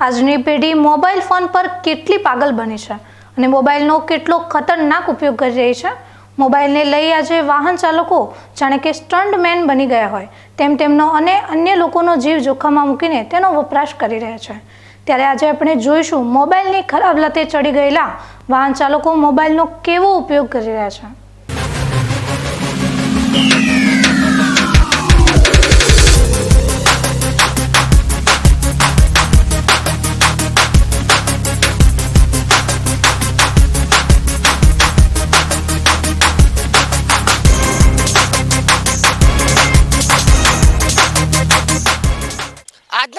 આજની પેઢી mobile phone પર કેટલી પાગલ બની છે અને મોબાઈલનો કેટલો ખતરનાક ઉપયોગ કરી રહી છે? મોબાઈલને લઈ આજે વાહન ચાલકો જાણે કે સ્ટન્ટ મેન બની ગયા હોય. તેમ તેમનો અને અન્ય લોકોનો જીવ જોખમમાં મૂકીને તેનો વપરાશ કરી રહ્યા છે. ત્યારે આજે આપણે જોઈશું મોબાઈલની ખરાબ લતે ચડી ગયેલા વાહન ચાલકો મોબાઈલનો કેવો ઉપયોગ કરી રહ્યા છે.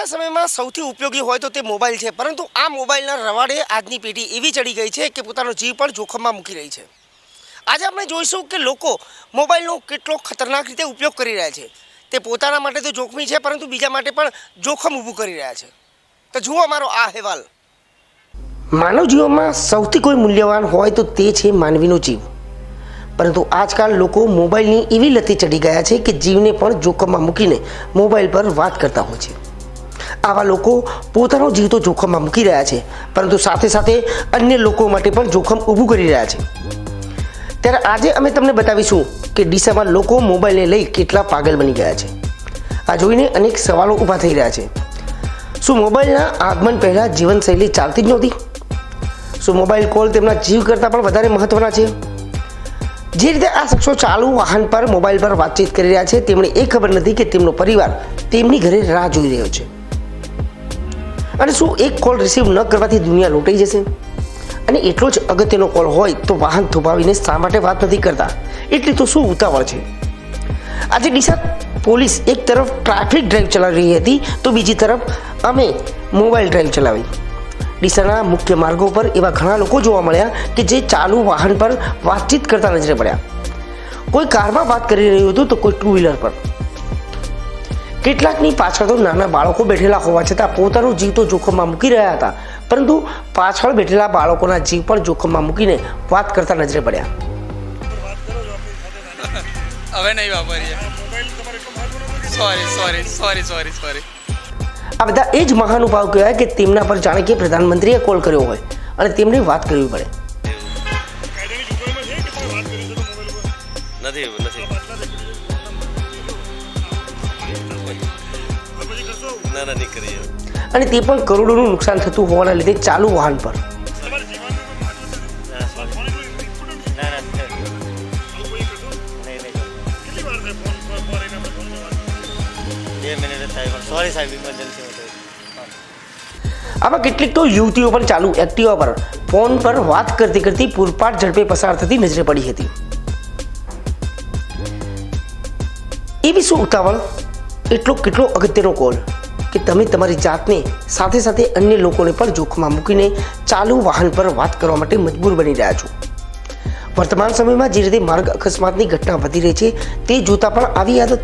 સમયમાં સૌથી ઉપયોગી હોય તો તે મોબાઈલ છે. પરંતુ આ મોબાઈલના રવાડે આજની પેઢી એવી ચડી ગઈ છે કે પોતાનો જીવ પણ જોખમમાં મૂકી રહી છે. આજે આપણે જોઈશું કે લોકો મોબાઈલનો કેટલો ખતરનાક રીતે ઉપયોગ કરી રહ્યા છે. તે પોતાના માટે તો જોખમી છે, પરંતુ બીજા માટે પણ જોખમ ઊભું કરી રહ્યા છે. તો જુઓ અમારો આ અહેવાલ. માનવ જીવનમાં સૌથી કોઈ મૂલ્યવાન હોય તો તે છે માનવીનો જીવ. પરંતુ આજકાલ લોકો મોબાઈલની એવી લતી ચડી ગયા છે કે જીવને પણ જોખમમાં મૂકીને મોબાઈલ પર વાત કરતા હોય છે. આવા લોકો પોતાનો જીવ તો જોખમમાં મૂકી રહ્યા છે. પરંતુ સાથે સાથે અન્ય લોકો માટે પણ જોખમ ઊભું કરી રહ્યા છે. ત્યારે આજે અમે તમને બતાવીશું કે ડીસામાં લોકો મોબાઈલને લઈ કેટલા પાગલ બની ગયા છે. આ જોઈને અનેક સવાલો ઊભા થઈ રહ્યા છે. શું મોબાઈલના આગમન પહેલાં જીવનશૈલી ચાલતી જ નહોતી? શું મોબાઈલ કોલ તેમના જીવ કરતાં પણ વધારે મહત્ત્વના છે? જે રીતે આ શખ્સો ચાલુ વાહન પર મોબાઈલ પર વાતચીત કરી રહ્યા છે, તેમણે એ ખબર નથી કે તેમનો પરિવાર તેમની ઘરે રાહ જોઈ રહ્યો છે. અને શું એક કોલ રિસીવ ન કરવાથી દુનિયા લૂંટાઈ જશે? અને એટલો જ અગત્યનો કોલ હોય તો વાહન થોભાવીને શા માટે વાત નથી કરતા? એટલી તો શું ઉતાવળ છે? આજે ડીસા પોલીસ એક તરફ ટ્રાફિક ડ્રાઈવ ચલાવી રહી હતી, તો બીજી તરફ અમે મોબાઈલ ડ્રાઈવ ચલાવી. ડીસાના મુખ્ય માર્ગો પર એવા ઘણા લોકો જોવા મળ્યા કે જે ચાલુ વાહન પર વાતચીત કરતા નજરે પડ્યા. કોઈ કારમાં વાત કરી રહ્યું હતું તો કોઈ ટુ વ્હીલર પર. કેટલાકની પાછળ તો નાના બાળકો બેઠેલા હોવા છતાં પોતાનું જીવ તો જોખમમાં મૂકી રહ્યા હતા. પરંતુ પાછળ બેઠેલા બાળકોના જીવ પણ જોખમમાં મૂકીને વાત કરતા નજરે પડ્યા. હવે નહીં વાપરીએ. Sorry sorry sorry sorry sorry આ બધા એ જ મહાનુભાવ કહેવાય કે તેમના પર જાણે કે પ્રધાનમંત્રીએ કોલ કર્યો હોય અને તેમણે વાત કરવી પડે. નથી નથી ના ના અને તે પણ કરોડોનું નુકસાન થતું હોવાના લીધે ચાલુ વાહન પર. આમાં કેટલીક તો યુવતીઓ પણ ચાલુ એક્ટિવા પર. ફોન પર વાત કરતી કરતી પૂરપાટ ઝડપે પસાર થતી નજરે પડી હતી. એ બી શું ઉતાવળ? એટલો કેટલો અગત્યનો કોલ કે તમે તમારી જાતને સાથે સાથે અન્ય લોકોને પણ જોખમમાં મૂકીને ચાલુ વાહન પર વાત કરવા માટે મજબૂર બની રહ્યા છો. વર્તમાન સમયમાં જે રીતે માર્ગ અકસ્માતની ઘટના વધી રહી છે, તે જોતા પણ આવી આદત.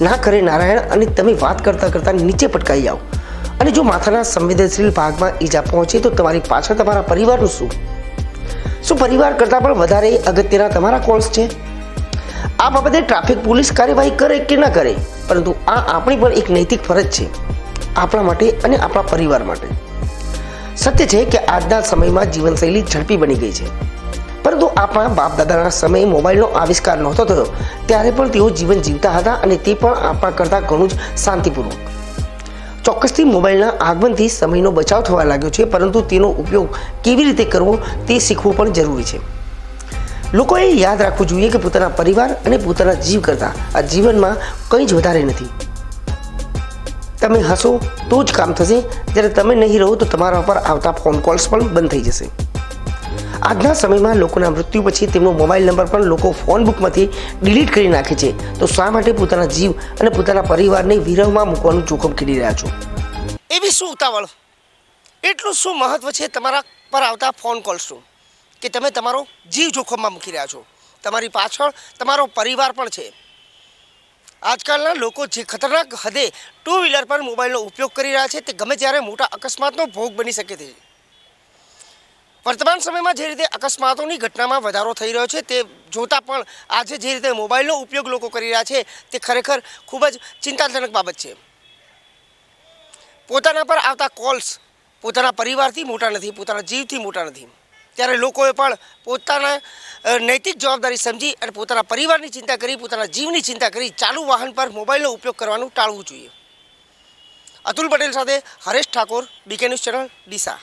ના કરે નારાયણ અને તમે વાત કરતાં કરતાં નીચે પટકાઈ જાઓ. અને જો માથાના સંવેદનશીલ ભાગમાં ઈજા પહોંચે તો તમારી પાછળ તમારા પરિવારનું શું? શું પરિવાર કરતાં પણ વધારે અગત્યના તમારા કોલ્સ છે? આ બાબતે ટ્રાફિક પોલીસ કાર્યવાહી કરે કે ન કરે? પરંતુ આ આપણી પણ એક નૈતિક ફરજ છે. આપણા માટે અને આપણા પરિવાર માટે. સત્ય છે કે આજના સમયમાં જીવનશૈલી ઝડપી બની ગઈ છે. પરંતુ આપણા બાપ દાદાના સમયે મોબાઈલનો આવિષ્કાર નહોતો થયો, ત્યારે પણ તેઓ જીવન જીવતા હતા અને તે પણ આપણા કરતાં ઘણું જ શાંતિપૂર્વક. ચોક્કસથી મોબાઈલના આગમનથી સમયનો બચાવ થવા લાગ્યો છે, પરંતુ તેનો ઉપયોગ કેવી રીતે કરવો તે શીખવું પણ જરૂરી છે. લોકોએ યાદ રાખવું જોઈએ કે પોતાના પરિવાર અને પોતાના જીવ કરતાં આ જીવનમાં કંઈ જ વધારે નથી. તમે હસો તો જ કામ થશે. જ્યારે તમે નહીં રહો તો તમારા પર આવતા ફોન કોલ્સ પણ બંધ થઈ જશે. આજના સમયમાં લોકોના મૃત્યુ પછી તેમનો મોબાઈલ નંબર પણ લોકો ફોન બુકમાંથી ડિલીટ કરી નાખે છે. તો શા માટે પોતાના જીવ અને પોતાના પરિવારને વિરહમાં મૂકવાનું જોખમ ખેડી રહ્યા છો? એવી શું ઉતાવળ? એટલું શું મહત્વ છે તમારા પર આવતા ફોન કોલ્સનું કે તમે તમારો જીવ જોખમમાં મૂકી રહ્યા છો. તમારી પાછળ તમારો પરિવાર પણ છે. આજકાલના લોકો જે ખતરનાક હદે ટુ વ્હીલર પર મોબાઈલનો ઉપયોગ કરી રહ્યા છે, તે ગમે ત્યારે મોટા અકસ્માતનો ભોગ બની શકે છે. વર્તમાન સમયમાં જે રીતે અકસ્માતોની ઘટનામાં વધારો થઈ રહ્યો છે, તે જોતાં પણ આજે જે રીતે મોબાઈલનો ઉપયોગ લોકો કરી રહ્યા છે, તે ખરેખર ખૂબ જ ચિંતાજનક બાબત છે. પોતાના પર આવતા કોલ્સ પોતાના પરિવારથી મોટા નથી, પોતાના જીવથી મોટા નથી. ત્યારે લોકોએ પણ પોતાના નૈતિક જવાબદારી સમજી અને પોતાના પરિવારની ચિંતા કરી, પોતાના જીવની ચિંતા કરી, ચાલુ વાહન પર મોબાઈલનો ઉપયોગ કરવાનું ટાળવું જોઈએ. અતુલ પટેલ સાથે Haresh Thakor BK news channel Deesa.